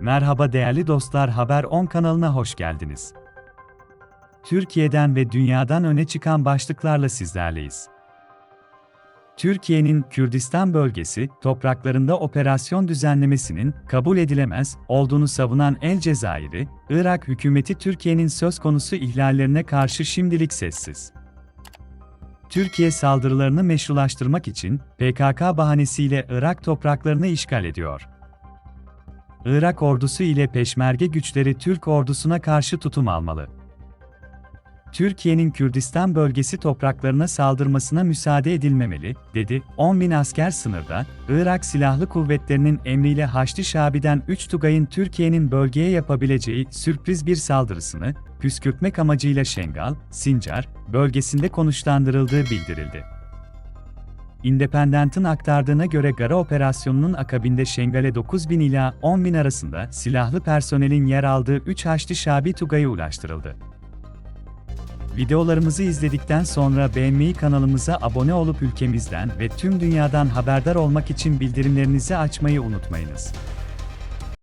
Merhaba değerli dostlar Haber 10 kanalına hoş geldiniz. Türkiye'den ve dünyadan öne çıkan başlıklarla sizlerleyiz. Türkiye'nin Kürdistan bölgesi topraklarında operasyon düzenlemesinin kabul edilemez olduğunu savunan El Cezayir'i, Irak hükümeti Türkiye'nin söz konusu ihlallerine karşı şimdilik sessiz. Türkiye saldırılarını meşrulaştırmak için PKK bahanesiyle Irak topraklarını işgal ediyor. Irak ordusu ile peşmerge güçleri Türk ordusuna karşı tutum almalı. Türkiye'nin Kürdistan bölgesi topraklarına saldırmasına müsaade edilmemeli, dedi. 10 bin asker sınırda, Irak Silahlı Kuvvetleri'nin emriyle Haçlı Şabi'den 3 Tugay'ın Türkiye'nin bölgeye yapabileceği sürpriz bir saldırısını, püskürtmek amacıyla Şengal, Sincar, bölgesinde konuşlandırıldığı bildirildi. Independent'ın aktardığına göre Gara operasyonunun akabinde Şengal'e 9 bin ila 10 bin arasında silahlı personelin yer aldığı 3 Haçlı Şabi Tugay'a ulaştırıldı. Videolarımızı izledikten sonra beğenmeyi kanalımıza abone olup ülkemizden ve tüm dünyadan haberdar olmak için bildirimlerinizi açmayı unutmayınız.